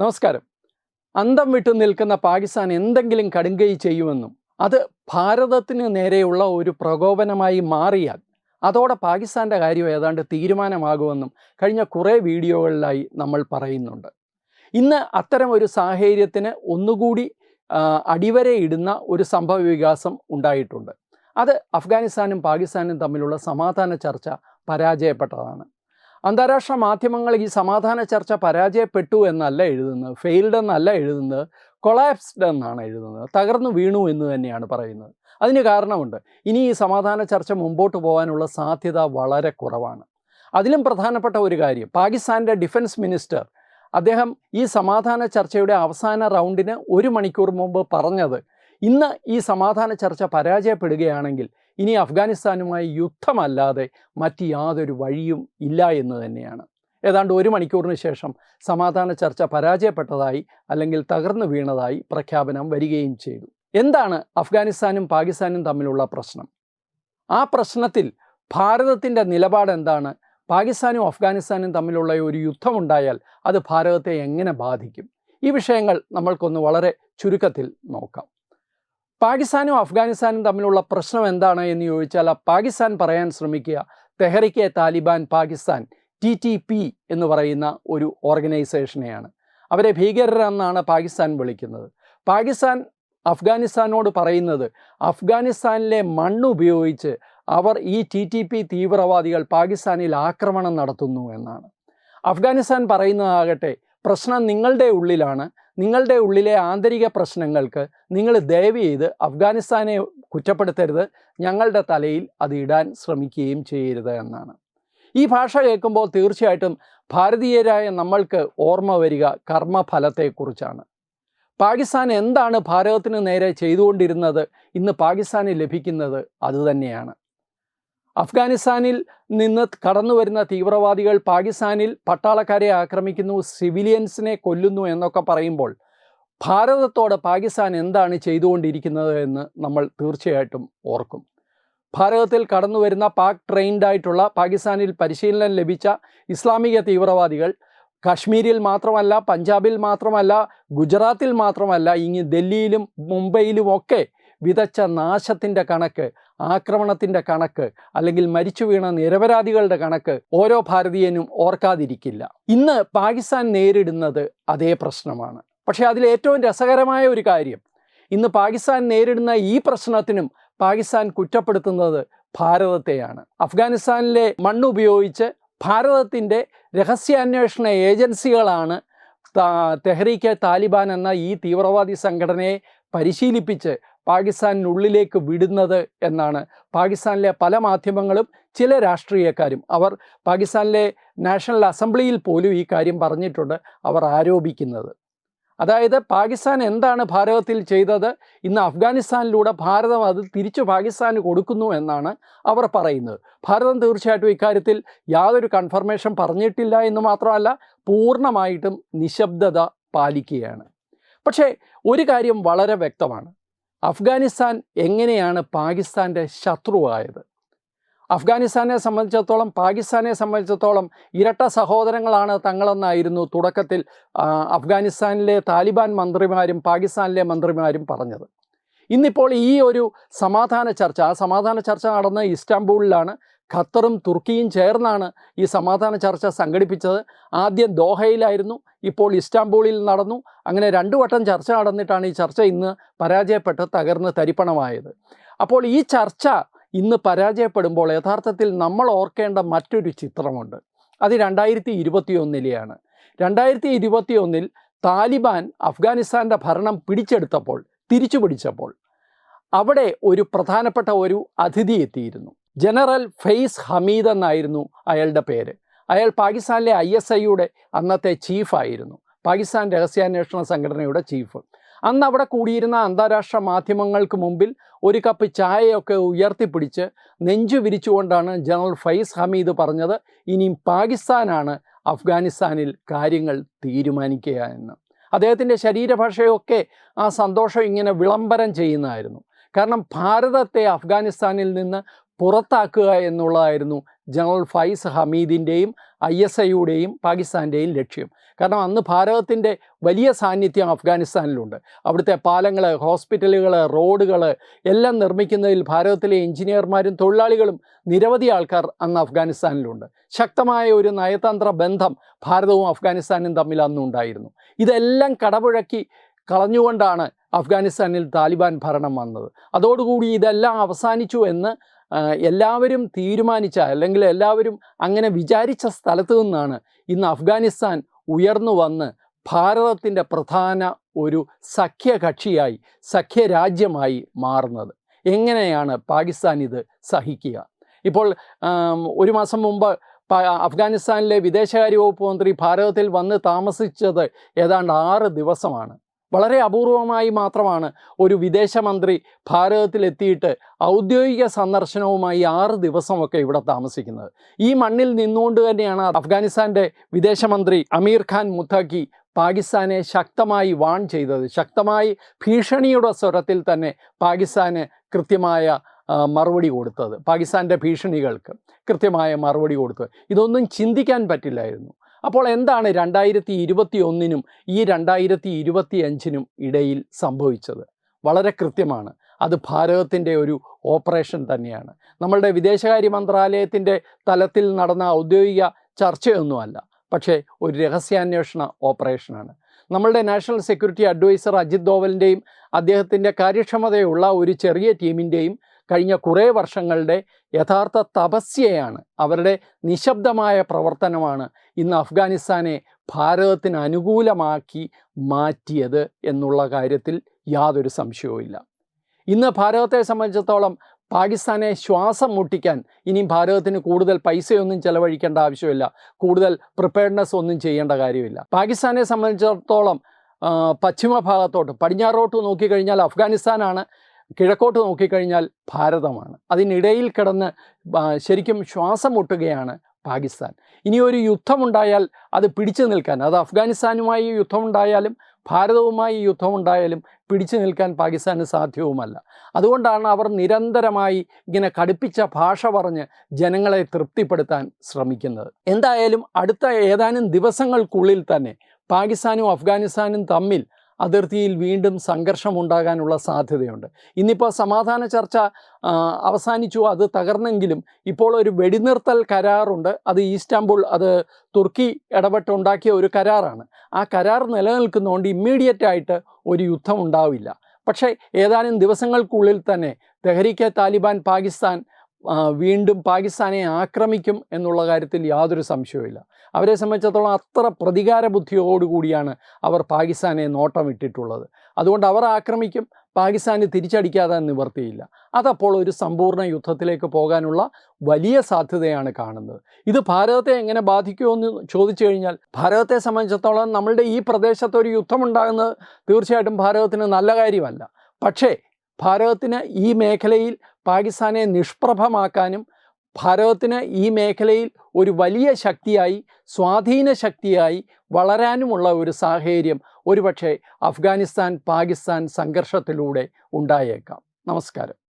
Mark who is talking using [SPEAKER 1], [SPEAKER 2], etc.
[SPEAKER 1] നമസ്കാരം. അന്തം വിട്ടു നിൽക്കുന്ന പാകിസ്ഥാൻ എന്തെങ്കിലും കടുങ്കൈ ചെയ്യുമെന്നും അത് ഭാരതത്തിന് നേരെയുള്ള ഒരു പ്രകോപനമായി മാറിയാൽ അതോടെ പാകിസ്ഥാന്റെ കാര്യം ഏതാണ്ട് തീരുമാനമാകുമെന്നും കഴിഞ്ഞ കുറേ വീഡിയോകളിലായി നമ്മൾ പറയുന്നുണ്ട്. ഇന്ന് അത്തരം ഒരു സാഹചര്യത്തിന് ഒന്നുകൂടി അടിവരെ അടിവരയിടുന്ന ഒരു സംഭവ വികാസം ഉണ്ടായിട്ടുണ്ട്. അത് അഫ്ഗാനിസ്ഥാനും പാകിസ്ഥാനും തമ്മിലുള്ള സമാധാന ചർച്ച പരാജയപ്പെട്ടതാണ്. അന്താരാഷ്ട്ര മാധ്യമങ്ങൾ ഈ സമാധാന ചർച്ച പരാജയപ്പെട്ടു എന്നല്ല എഴുതുന്നത് ഫെയിൽഡ് എന്നല്ല എഴുതുന്നത് കൊളാപ്സ്ഡ് എന്നാണ് എഴുതുന്നത് തകർന്നു വീണു എന്ന് തന്നെയാണ് പറയുന്നത്. അതിന് കാരണമുണ്ട്. ഇനി ഈ സമാധാന ചർച്ച മുമ്പോട്ട് പോകാനുള്ള സാധ്യത വളരെ കുറവാണ്. അതിലും പ്രധാനപ്പെട്ട ഒരു കാര്യം പാകിസ്ഥാന്റെ ഡിഫൻസ് മിനിസ്റ്റർ അദ്ദേഹം ഈ സമാധാന ചർച്ചയുടെ അവസാന റൗണ്ടിന് ഒരു മണിക്കൂർ മുമ്പ് പറഞ്ഞത് ഇന്ന് ഈ സമാധാന ചർച്ച പരാജയപ്പെടുകയാണെങ്കിൽ ഇനി അഫ്ഗാനിസ്ഥാനുമായി യുദ്ധമല്ലാതെ മറ്റ് യാതൊരു വഴിയും ഇല്ല എന്ന് തന്നെയാണ്. ഏതാണ്ട് ഒരു മണിക്കൂറിന് ശേഷം സമാധാന ചർച്ച പരാജയപ്പെട്ടതായി അല്ലെങ്കിൽ തകർന്നു വീണതായി പ്രഖ്യാപനം വരികയും ചെയ്തു. എന്താണ് അഫ്ഗാനിസ്ഥാനും പാകിസ്ഥാനും തമ്മിലുള്ള പ്രശ്നം? ആ പ്രശ്നത്തിൽ ഭാരതത്തിന്റെ നിലപാട് എന്താണ്? പാകിസ്ഥാനും അഫ്ഗാനിസ്ഥാനും തമ്മിലുള്ള ഒരു യുദ്ധമുണ്ടായാൽ അത് ഭാരതത്തെ എങ്ങനെ ബാധിക്കും? ഈ വിഷയങ്ങൾ നമ്മൾക്കൊന്ന് വളരെ ചുരുക്കത്തിൽ നോക്കാം. പാകിസ്ഥാനും അഫ്ഗാനിസ്ഥാനും തമ്മിലുള്ള പ്രശ്നം എന്താണ് എന്ന് ചോദിച്ചാൽ പാകിസ്ഥാൻ പറയാൻ ശ്രമിക്കുക Tehrik-e Taliban Pakistan T T P എന്ന് പറയുന്ന ഒരു ഓർഗനൈസേഷനെയാണ്. അവരെ ഭീകരരെന്നാണ് പാകിസ്ഥാൻ വിളിക്കുന്നത്. പാകിസ്ഥാൻ അഫ്ഗാനിസ്ഥാനോട് പറയുന്നത് അഫ്ഗാനിസ്ഥാനിലെ മണ്ണ് ഉപയോഗിച്ച് അവർ ഈ ടി ടി പി തീവ്രവാദികൾ പാകിസ്ഥാനിൽ ആക്രമണം നടത്തുന്നു എന്നാണ്. അഫ്ഗാനിസ്ഥാൻ പറയുന്നതാകട്ടെ പ്രശ്നം നിങ്ങളുടെ ഉള്ളിലാണ്. നിങ്ങളുടെ ഉള്ളിലെ ആന്തരിക പ്രശ്നങ്ങൾക്ക് നിങ്ങൾ ദയവ് ചെയ്ത് അഫ്ഗാനിസ്ഥാനെ കുറ്റപ്പെടുത്തരുത്. ഞങ്ങളുടെ തലയിൽ അത് ഇടാൻ ശ്രമിക്കുകയും ചെയ്യരുത് എന്നാണ്. ഈ ഭാഷ കേൾക്കുമ്പോൾ തീർച്ചയായിട്ടും ഭാരതീയരായ നമ്മൾക്ക് ഓർമ്മ വരിക കർമ്മഫലത്തെക്കുറിച്ചാണ്. പാകിസ്ഥാൻ എന്താണ് ഭാരതത്തിന് നേരെ ചെയ്തുകൊണ്ടിരുന്നത്? ഇന്ന് പാകിസ്ഥാന് ലഭിക്കുന്നത് അതുതന്നെയാണ് അഫ്ഗാനിസ്ഥാനിൽ നിന്ന് കടന്നു വരുന്ന തീവ്രവാദികൾ പാകിസ്ഥാനിൽ പട്ടാളക്കാരെ ആക്രമിക്കുന്നു സിവിലിയൻസിനെ കൊല്ലുന്നു എന്നൊക്കെ പറയുമ്പോൾ ഭാരതത്തോട് പാകിസ്ഥാൻ എന്താണ് ചെയ്തുകൊണ്ടിരിക്കുന്നത് എന്ന് നമ്മൾ തീർച്ചയായിട്ടും ഓർക്കും. ഭാരതത്തിൽ കടന്നു വരുന്ന പാക് ട്രെയിൻഡ് ആയിട്ടുള്ള പാകിസ്ഥാനിൽ പരിശീലനം ലഭിച്ച ഇസ്ലാമിക തീവ്രവാദികൾ കാശ്മീരിൽ മാത്രമല്ല പഞ്ചാബിൽ മാത്രമല്ല ഗുജറാത്തിൽ മാത്രമല്ല ഇനി ഡൽഹിയിലും മുംബൈയിലും ഒക്കെ വിതച്ച നാശത്തിന്റെ കണക്ക് ആക്രമണത്തിന്റെ കണക്ക് അല്ലെങ്കിൽ മരിച്ചു വീണ നിരപരാധികളുടെ കണക്ക് ഓരോ ഭാരതീയനും ഓർക്കാതിരിക്കില്ല. ഇന്ന് പാകിസ്ഥാൻ നേരിടുന്നത് അതേ പ്രശ്നമാണ്. പക്ഷേ അതിൽ ഏറ്റവും രസകരമായ ഒരു കാര്യം ഇന്ന് പാകിസ്ഥാൻ നേരിടുന്ന ഈ പ്രശ്നത്തിനും പാകിസ്ഥാൻ കുറ്റപ്പെടുത്തുന്നത് ഭാരതത്തെയാണ്. അഫ്ഗാനിസ്ഥാനിലെ മണ്ണ് ഉപയോഗിച്ച് ഭാരതത്തിന്റെ രഹസ്യാന്വേഷണ ഏജൻസികളാണ് തെഹ്രീക്കെ താലിബാൻ എന്ന ഈ തീവ്രവാദി സംഘടനയെ പരിശീലിപ്പിച്ച് പാകിസ്ഥാനിനുള്ളിലേക്ക് വിടുന്നത് എന്നാണ്. പാകിസ്ഥാനിലെ പല മാധ്യമങ്ങളും ചില രാഷ്ട്രീയക്കാരും അവർ പാകിസ്ഥാനിലെ നാഷണൽ അസംബ്ലിയിൽ പോലും ഈ കാര്യം പറഞ്ഞിട്ടുണ്ട് അവർ ആരോപിക്കുന്നത്. അതായത് പാകിസ്ഥാൻ എന്താണ് ഭാരതത്തിൽ ചെയ്തത്? ഇന്ന് അഫ്ഗാനിസ്ഥാനിലൂടെ ഭാരതം അത് തിരിച്ചു പാകിസ്ഥാന് കൊടുക്കുന്നു എന്നാണ് അവർ പറയുന്നത്. ഭാരതം തീർച്ചയായിട്ടും ഇക്കാര്യത്തിൽ യാതൊരു കൺഫർമേഷൻ പറഞ്ഞിട്ടില്ല എന്ന് മാത്രമല്ല പൂർണമായിട്ടും നിശബ്ദത പാലിക്കുകയാണ്. പക്ഷേ ഒരു കാര്യം വളരെ വ്യക്തമാണ്. അഫ്ഗാനിസ്ഥാൻ എങ്ങനെയാണ് പാകിസ്ഥാന്റെ ശത്രുവായത്? അഫ്ഗാനിസ്ഥാനെ സംബന്ധിച്ചിടത്തോളം പാകിസ്ഥാനെ സംബന്ധിച്ചിടത്തോളം ഇരട്ട സഹോദരങ്ങളാണ് തങ്ങളെന്നായിരുന്നു തുടക്കത്തിൽ അഫ്ഗാനിസ്ഥാനിലെ താലിബാൻ മന്ത്രിമാരും പാകിസ്ഥാനിലെ മന്ത്രിമാരും പറഞ്ഞത്. ഇന്നിപ്പോൾ ഈ ഒരു സമാധാന ചർച്ച ആ സമാധാന ചർച്ച നടന്ന ഇസ്താംബൂളിലാണ്. ഖത്തറും തുർക്കിയും ചേർന്നാണ് ഈ സമാധാന ചർച്ച സംഘടിപ്പിച്ചത്. ആദ്യം ദോഹയിലായിരുന്നു ഇപ്പോൾ ഇസ്താംബൂളിൽ നടന്നു. അങ്ങനെ രണ്ടു വട്ടം ചർച്ച നടന്നിട്ടാണ് ഈ ചർച്ച ഇന്ന് പരാജയപ്പെട്ട് തകർന്ന് തരിപ്പണമായത്. അപ്പോൾ ഈ ചർച്ച ഇന്ന് പരാജയപ്പെടുമ്പോൾ യഥാർത്ഥത്തിൽ നമ്മൾ ഓർക്കേണ്ട മറ്റൊരു ചിത്രമുണ്ട്. അത് രണ്ടായിരത്തി ഇരുപത്തി ഒന്നിലെയാണ് രണ്ടായിരത്തി ഇരുപത്തി ഒന്നിൽ താലിബാൻ അഫ്ഗാനിസ്ഥാന്റെ ഭരണം പിടിച്ചെടുത്തപ്പോൾ തിരിച്ചു പിടിച്ചപ്പോൾ അവിടെ ഒരു പ്രധാനപ്പെട്ട ഒരു അതിഥി എത്തിയിരുന്നു. ജനറൽ ഫെയ്സ് ഹമീദ് എന്നായിരുന്നു അയാളുടെ പേര്. അയാൾ പാകിസ്ഥാനിലെ ഐ എസ് ഐയുടെ അന്നത്തെ ചീഫായിരുന്നു പാകിസ്ഥാൻ രഹസ്യാന്വേഷണ സംഘടനയുടെ ചീഫ് അന്ന് അവിടെ കൂടിയിരുന്ന അന്താരാഷ്ട്ര മാധ്യമങ്ങൾക്ക് മുമ്പിൽ ഒരു കപ്പ് ചായയൊക്കെ ഉയർത്തിപ്പിടിച്ച് നെഞ്ചു വിരിച്ചുകൊണ്ടാണ് ജനറൽ ഫൈസ് ഹമീദ് പറഞ്ഞത് ഇനിയും പാകിസ്ഥാനാണ് അഫ്ഗാനിസ്ഥാനിൽ കാര്യങ്ങൾ തീരുമാനിക്കുക എന്ന്. അദ്ദേഹത്തിന്റെ ശരീരഭാഷയൊക്കെ ആ സന്തോഷം ഇങ്ങനെ വിളംബരം ചെയ്യുന്നതായിരുന്നു. കാരണം ഭാരതത്തെ അഫ്ഗാനിസ്ഥാനിൽ നിന്ന് പുറത്താക്കുക എന്നുള്ളതായിരുന്നു ജനറൽ ഫൈസ് ഹമീദിന്റെയും ഐ എസ് ഐയുടെയും പാകിസ്ഥാന്റെയും ലക്ഷ്യം. കാരണം അന്ന് ഭാരതത്തിന്റെ വലിയ സാന്നിധ്യം അഫ്ഗാനിസ്ഥാനിലുണ്ട്. അവിടുത്തെ പാലങ്ങൾ ഹോസ്പിറ്റലുകൾ റോഡുകൾ എല്ലാം നിർമ്മിക്കുന്നതിൽ ഭാരതത്തിലെ എഞ്ചിനീയർമാരും തൊഴിലാളികളും നിരവധി ആൾക്കാർ അന്ന് അഫ്ഗാനിസ്ഥാനിലുണ്ട്. ശക്തമായ ഒരു നയതന്ത്ര ബന്ധം ഭാരതവും അഫ്ഗാനിസ്ഥാനും തമ്മിൽ അന്നുണ്ടായിരുന്നു ഇതെല്ലാം കടപുഴക്കി കളഞ്ഞുകൊണ്ടാണ് അഫ്ഗാനിസ്ഥാനിൽ താലിബാൻ ഭരണം വന്നത്. അതോടുകൂടി ഇതെല്ലാം അവസാനിച്ചു എന്ന് എല്ലാവരും തീരുമാനിച്ച അല്ലെങ്കിൽ എല്ലാവരും അങ്ങനെ വിചാരിച്ച സ്ഥലത്തു നിന്നാണ് ഇന്ന് അഫ്ഗാനിസ്ഥാൻ ഉയർന്നു വന്ന് ഭാരതത്തിന്റെ പ്രധാന ഒരു സഖ്യകക്ഷിയായി സഖ്യരാജ്യമായി മാറുന്നത്. എങ്ങനെയാണ് പാകിസ്ഥാൻ ഇത് സഹിക്കുക? ഇപ്പോൾ ഒരു മാസം മുമ്പ് അഫ്ഗാനിസ്ഥാനിലെ വിദേശകാര്യ വകുപ്പ് മന്ത്രി ഭാരതത്തിൽ വന്ന് താമസിച്ചത് ഏതാണ്ട് ആറ് ദിവസമാണ്. വളരെ അപൂർവമായി മാത്രമാണ് ഒരു വിദേശമന്ത്രി ഭാരതത്തിലെത്തിയിട്ട് ഔദ്യോഗിക സന്ദർശനവുമായി ആറ് ദിവസമൊക്കെ ഇവിടെ താമസിക്കുന്നത്. ഈ മണ്ണിൽ നിന്നുകൊണ്ട് തന്നെയാണ് അഫ്ഗാനിസ്ഥാന്റെ വിദേശമന്ത്രി അമീർ ഖാൻ മുത്തഖി പാകിസ്ഥാനെ ശക്തമായി വാൺ ചെയ്തത്. ശക്തമായി ഭീഷണിയുടെ സ്വരത്തിൽ തന്നെ പാകിസ്ഥാന് കൃത്യമായ മറുപടി കൊടുത്തത്. പാകിസ്ഥാന്റെ ഭീഷണികൾക്ക് കൃത്യമായ മറുപടി കൊടുത്തത്. ഇതൊന്നും ചിന്തിക്കാൻ പറ്റില്ലായിരുന്നു. അപ്പോൾ എന്താണ് രണ്ടായിരത്തി ഇരുപത്തി ഒന്നിനും ഈ രണ്ടായിരത്തി ഇരുപത്തി അഞ്ചിനും ഇടയിൽ സംഭവിച്ചത്? വളരെ കൃത്യമാണ്. അത് ഭാരതത്തിന്റെ ഒരു ഓപ്പറേഷൻ തന്നെയാണ്. നമ്മളുടെ വിദേശകാര്യ മന്ത്രാലയത്തിന്റെ തലത്തിൽ നടന്ന ഔദ്യോഗിക ചർച്ചയൊന്നുമല്ല പക്ഷേ ഒരു രഹസ്യാന്വേഷണ ഓപ്പറേഷനാണ്. നമ്മളുടെ നാഷണൽ സെക്യൂരിറ്റി അഡ്വൈസർ അജിത് ദോവലിന്റെയും അദ്ദേഹത്തിന്റെ കാര്യക്ഷമതയുള്ള ഒരു ചെറിയ ടീമിന്റെയും കഴിഞ്ഞ കുറേ വർഷങ്ങളുടെ യഥാർത്ഥ തപസ്യയാണ്. അവരുടെ നിശബ്ദമായ പ്രവർത്തനമാണ് ഇന്ന് അഫ്ഗാനിസ്ഥാനെ ഭാരതത്തിന് അനുകൂലമാക്കി മാറ്റിയത് എന്നുള്ള കാര്യത്തിൽ യാതൊരു സംശയവുമില്ല. ഇന്ന് ഭാരതത്തെ സംബന്ധിച്ചിടത്തോളം പാകിസ്ഥാനെ ശ്വാസം മുട്ടിക്കാൻ ഇനിയും ഭാരതത്തിന് കൂടുതൽ പൈസയൊന്നും ചെലവഴിക്കേണ്ട ആവശ്യമില്ല. കൂടുതൽ പ്രിപ്പയർനെസ് ഒന്നും ചെയ്യേണ്ട കാര്യമില്ല. പാകിസ്ഥാനെ സംബന്ധിച്ചിടത്തോളം പശ്ചിമ ഭാഗത്തോട്ട് പടിഞ്ഞാറോട്ട് നോക്കിക്കഴിഞ്ഞാൽ അഫ്ഗാനിസ്ഥാനാണ് കിഴക്കോട്ട് നോക്കിക്കഴിഞ്ഞാൽ ഭാരതമാണ്. അതിനിടയിൽ കിടന്ന് ശരിക്കും ശ്വാസം മുട്ടുകയാണ് പാകിസ്ഥാൻ. ഇനി ഒരു യുദ്ധമുണ്ടായാൽ അത് പിടിച്ചു നിൽക്കാൻ അത് അഫ്ഗാനിസ്ഥാനുമായി യുദ്ധമുണ്ടായാലും ഭാരതവുമായി യുദ്ധമുണ്ടായാലും പിടിച്ചു നിൽക്കാൻ പാകിസ്ഥാന് സാധ്യവുമല്ല. അതുകൊണ്ടാണ് അവർ നിരന്തരമായി ഇങ്ങനെ കടുപ്പിച്ച ഭാഷ പറഞ്ഞ് ജനങ്ങളെ തൃപ്തിപ്പെടുത്താൻ ശ്രമിക്കുന്നത്. എന്തായാലും അടുത്ത ഏതാനും ദിവസങ്ങൾക്കുള്ളിൽ തന്നെ പാകിസ്ഥാനും അഫ്ഗാനിസ്ഥാനും തമ്മിൽ അതിർത്തിയിൽ വീണ്ടും സംഘർഷമുണ്ടാകാനുള്ള സാധ്യതയുണ്ട്. ഇന്നിപ്പോൾ സമാധാന ചർച്ച അവസാനിച്ചു അത് തകർന്നെങ്കിലും ഇപ്പോൾ ഒരു വെടിനിർത്തൽ കരാറുണ്ട്. അത് ഈസ്റ്റാംബുൾ അത് തുർക്കി ഇടപെട്ടുണ്ടാക്കിയ ഒരു കരാറാണ്. ആ കരാർ നിലനിൽക്കുന്നതുകൊണ്ട് ഇമ്മീഡിയറ്റ് ആയിട്ട് ഒരു യുദ്ധം ഉണ്ടാവില്ല. പക്ഷേ ഏതാനും ദിവസങ്ങൾക്കുള്ളിൽ തന്നെ തെഹരീക്കെ താലിബാൻ പാകിസ്ഥാൻ വീണ്ടും പാകിസ്ഥാനെ ആക്രമിക്കും എന്നുള്ള കാര്യത്തിൽ യാതൊരു സംശയവുമില്ല. അവരെ സംബന്ധിച്ചിടത്തോളം അത്ര പ്രതികാര ബുദ്ധിയോടുകൂടിയാണ് അവർ പാകിസ്ഥാനെ നോട്ടം ഇട്ടിട്ടുള്ളത് അതുകൊണ്ട് അവർ ആക്രമിക്കും പാകിസ്ഥാന് തിരിച്ചടിക്കാതെ നിവർത്തിയില്ല. അതപ്പോൾ ഒരു സമ്പൂർണ യുദ്ധത്തിലേക്ക് പോകാനുള്ള വലിയ സാധ്യതയാണ് കാണുന്നത്. ഇത് ഭാരതത്തെ എങ്ങനെ ബാധിക്കുമെന്ന് ചോദിച്ചു കഴിഞ്ഞാൽ ഭാരതത്തെ സംബന്ധിച്ചിടത്തോളം നമ്മളുടെ ഈ പ്രദേശത്ത് ഒരു യുദ്ധമുണ്ടാകുന്നത് തീർച്ചയായിട്ടും ഭാരതത്തിന് നല്ല കാര്യമല്ല. പക്ഷേ ഭാരതത്തിന് ഈ മേഖലയിൽ പാകിസ്ഥാനെ നിഷ്പ്രഭമാക്കാനും ഭാരതത്തിന് ഈ മേഖലയിൽ ഒരു വലിയ ശക്തിയായി സ്വാധീന ശക്തിയായി വളരാനുമുള്ള ഒരു സാഹചര്യം ഒരുപക്ഷെ അഫ്ഗാനിസ്ഥാൻ പാകിസ്ഥാൻ സംഘർഷത്തിലൂടെ ഉണ്ടായേക്കാം. നമസ്കാരം.